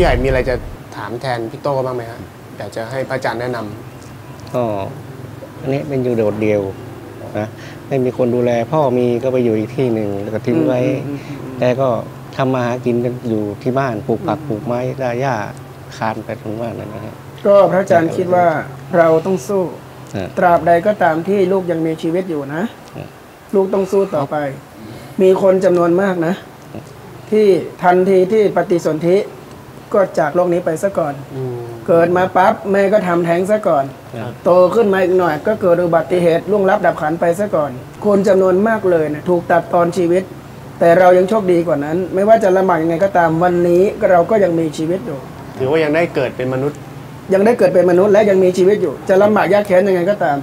ใหญ่มีอะไรจะถามแทนพี่โต้บ้างไหมฮะอยากจะให้พระอาจารย์แนะนำก็อันนี้เป็นอยู่โดดเดียวนะไม่มีคนดูแล พ่อมีก็ไปอยู่อีกที่หนึ่งแล้วก็ทิ้งไว้อืมอืมอืมแต่ก็ทำมาหากินกันอยู่ที่บ้านปลูกผักปลูกไม้ได้หญ้าคานไปตรงบ้านนั่นนะฮะ ก็พระอาจารย์คิดว่าเราต้องสู้ อ่าตราบใดก็ตามที่ลูกยังมีชีวิตอยู่นะครับลูกต้องสู้ต่อไป มีคนจำนวนมากนะ ที่ทันทีที่ปฏิสนธิ ก็จากโลกนี้ไปซะก่อน อืม เกิดมาปั๊บแม่ก็ทำแท้งซะก่อน ครับ โตขึ้นมาอีกหน่อย ก็เกิดอุบัติเหตุล่วงลับดับขันไปซะก่อน คนจำนวนมากเลยนะถูกตัดตอนชีวิต แต่เรายังโชคดีกว่านั้น ไม่ว่าจะลำบากยังไงก็ตามวันนี้เราก็ยังมีชีวิตอยู่ ถือว่ายังได้เกิดเป็นมนุษย์ ยังได้เกิดเป็นมนุษย์และยังมีชีวิตอยู่ จะลำบากยากแค้นยังไงก็ตาม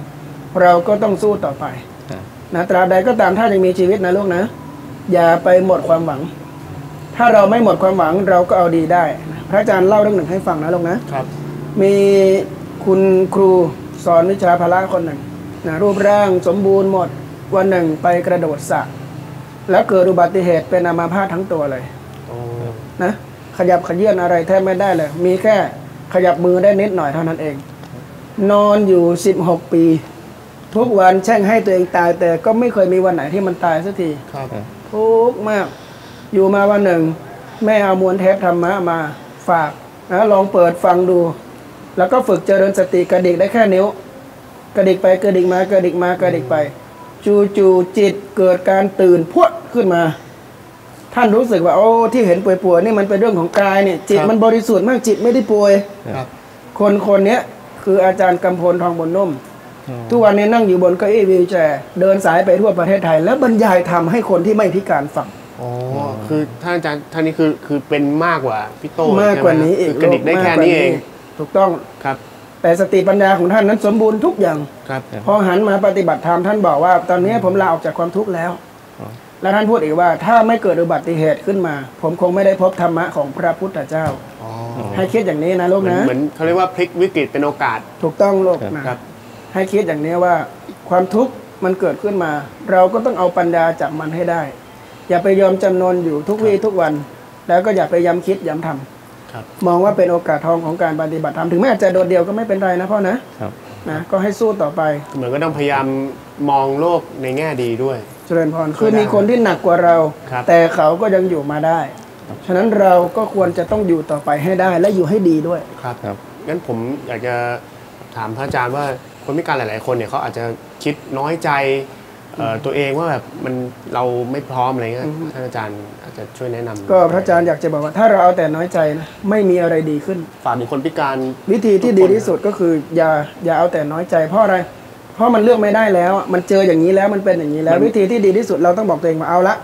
เราก็ต้องสู้ต่อไปครับ นะตราบใดก็ตามถ้ายังมีชีวิตนะลูกนะ อย่าไปหมดความหวัง ถ้าเราไม่หมดความหวังเราก็เอาดีได้นะพระอาจารย์เล่าเรื่องหนึ่งให้ฟังนะลูกนะครับ มีคุณครูสอนวิชาพละคนหนึ่งนะรูปร่างสมบูรณ์หมดวันหนึ่งไปกระโดดสระแล้วเกิดอุบัติเหตุเป็นอัมาพาตทั้งตัวเลยโอ้นะขยับขยื่นอะไรแทบไม่ได้เลย มีแค่ขยับมือได้นิดหน่อยเท่านั้นเอง นอนอยู่ 16 ปี ทุกวันแช่งให้ตัวเองตายแต่ก็ไม่เคยมีวันไหนที่มันตายสักทีครับทุกข์มาก อยู่มาวันหนึ่ง แม่เอามวลเทปธรรมะมาฝากนะลองเปิดฟังดู แล้วก็ฝึกเจริญสติกระดิกได้แค่นิ้ว กระดิกไปกระดิกมากระดิกมากระดิกไป จูจูๆจิตเกิดการตื่นพวดขึ้นมา ท่านรู้สึกว่าโอ้ที่เห็นป่วยๆนี่มันเป็นเรื่องของกายเนี่ยจิตครับมันบริสุทธิ์มากจิตไม่ได้ป่วยครับคนคนเนี้ยคืออาจารย์กำพลทองบนนุ่มทุกวันนี้นั่งอยู่บนเก้าอี้วีลแชร์เดินสายไปทั่วประเทศไทย แล้วบรรยายทำให้คนที่ไม่พิการฟัง อ๋อคือท่านอาจารย์ท่านนี้คือคือเป็นมากกว่าพี่โต้มากกว่านี้ใช่อีไหมกคือกระดิกได้แค่นี้เอง ถูกต้องครับ แต่สติปัญญาของท่านนั้นสมบูรณ์ทุกอย่างครับพอหันมาปฏิบัติธรรมท่านบอกว่า ตอนนี้ผมลาออกจากความทุกข์แล้วอ๋อแล้วท่านพูดอีกว่า ถ้าไม่เกิดอุบัติเหตุขึ้นมา ผมคงไม่ได้พบธรรมะของพระพุทธเจ้าอ๋อให้คิดอย่างนี้นะลูกเหมือนนะเหมือนเขาเรียกว่าพลิกวิกฤตเป็นโอกาส ถูกต้องลูกนะครับ ให้คิดอย่างนี้ว่าความทุกข์มันเกิดขึ้นมา เราก็ต้องเอาปัญญาจากมันให้ได้ อย่าไปยอมจำนนอยู่ทุกวี่ทุกวัน แล้วก็อย่าไปย้ำคิดย้ำทำครับมองว่าเป็นโอกาสทองของการปฏิบัติธรรมถึงแม้จะโดดเดี่ยวก็ไม่เป็นไรนะพ่อนะครับนะก็ให้สู้ต่อไป เหมือนก็ต้องพยายามมองโลกในแง่ดีด้วย เจริญพรคือมีคนที่หนักกว่าเราครับแต่เขาก็ยังอยู่มาได้ ฉะนั้นเราก็ควรจะต้องอยู่ต่อไปให้ได้และอยู่ให้ดีด้วยครับครับงั้นผมอยากจะถามพระอาจารย์ว่าคนพิการหลาย ๆ คนเนี่ยเขาอาจจะคิดน้อยใจเอ่อ ตัวเองว่าแบบมันเราไม่พร้อมอะไรเงี้ยท่านอาจารย์อาจจะช่วยแนะนำก็พระอาจารย์อยากจะบอกว่าถ้าเราเอาแต่น้อยใจนะไม่มีอะไรดีขึ้นฝากถึงคนพิการวิธีที่ดีที่สุดก็คืออย่าอย่าเอาแต่น้อยใจเพราะอะไร เพราะมันเลือกไม่ได้แล้ว มันเจออย่างนี้แล้วมันเป็นอย่างนี้แล้วมันวิธีที่ดีที่สุดเราต้องบอกตัวเองว่าเอาละ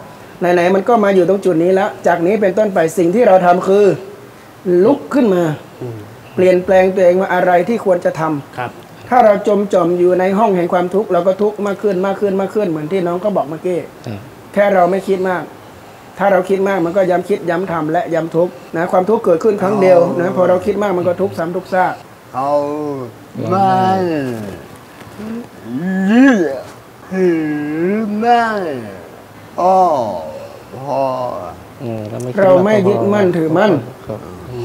ไหนๆมันก็มาอยู่ตรงจุดนี้แล้ว จากนี้เป็นต้นไปสิ่งที่เราทำคือ ลุกขึ้นมาอืมเปลี่ยนแปลงตัวเองว่าอะไรที่ควรจะทำครับ ถ้าเราจมจอมอยู่ในห้องแห่งความทุกข์เราก็ทุกข์มากขึ้นมากขึ้นมากขึ้นเหมือนที่น้องก็บอกเมื่อกี้ครับแค่เราไม่คิดมาก ถ้าเราคิดมากมันก็ย้ำคิดย้ำทำและย้ำทุกข์นะความทุกข์เกิดขึ้นครั้งเดียวนะพอเราคิดมากมันก็ทุกข์ซ้ำทุกข์ซากเอามันเลือกหือไม่อ้อพออืมแล้วคิเราว่ไม่ยึดมั่นถือมั่นครับ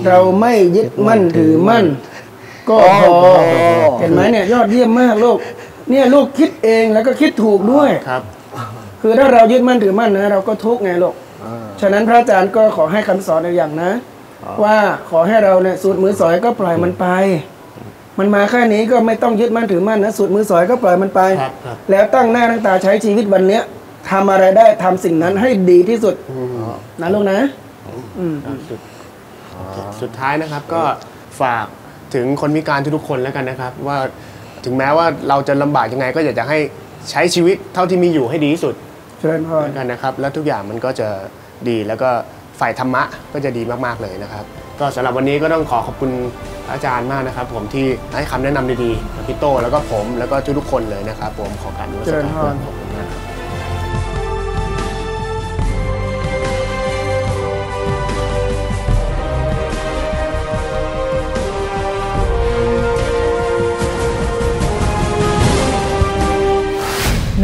เราไม่ยึดมั่นถือมั่น ก็พอเห็นไหมเนี่ยยอดเยี่ยมมากลูกเนี่ยลูกคิดเองแล้วก็คิดถูกด้วยครับ คือถ้าเรายึดมั่นถือมั่นนะเราก็ทุกข์ไงลูกอ่าฉะนั้นพระอาจารย์ก็ขอให้คำสอนในอย่างนะ ว่าขอให้เราเนี่ยสูดมือสอยก็ปล่อยมันไป มันมาแค่นี้ก็ไม่ต้องยึดมั่นถือมั่นนะสูดมือสอยก็ปล่อยมันไปครับครับแล้วตั้งหน้าตั้งตาใช้ชีวิตวันเนี้ยทำอะไรได้ทำสิ่งนั้นให้ดีที่สุดอืมนะลูกนะอืมสุดสุดท้ายนะครับก็ฝาก ถึงคนพิการทุกๆคนแล้วกันนะครับ ว่าถึงแม้ว่าเราจะลำบากยังไง ก็อยากจะให้ใช้ชีวิตเท่าที่มีอยู่ให้ดีที่สุดเชิญพรแล้วกันนะครับ แล้วทุกอย่างมันก็จะดีแล้วก็ฝ่ายธรรมะก็จะดีมากๆเลยนะครับ ก็สำหรับวันนี้ก็ต้องขอขอบคุณพระอาจารย์มากนะครับ ผมที่ให้คำแนะนำดีๆกับพี่โตแล้วก็ผมแล้วก็ทุกๆคนเลยนะครับ ผมขอการนมัสเจริกาญรพรขอบคุณม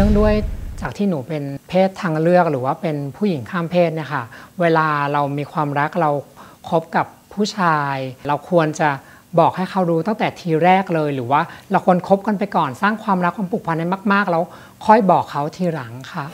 องด้วยจากที่หนูเป็นเพศทางเลือกหรือว่าเป็นผู้หญิงข้ามเพศเนี่ยค่ะ เวลาเรามีความรักเราคบกับผู้ชาย เราควรจะบอกให้เขารู้ตั้งแต่ทีแรกเลย หรือว่าเราควรคบกันไปก่อนสร้างความรักความผูกพันให้มาก ๆ แล้วค่อยบอกเขาทีหลังค่ะ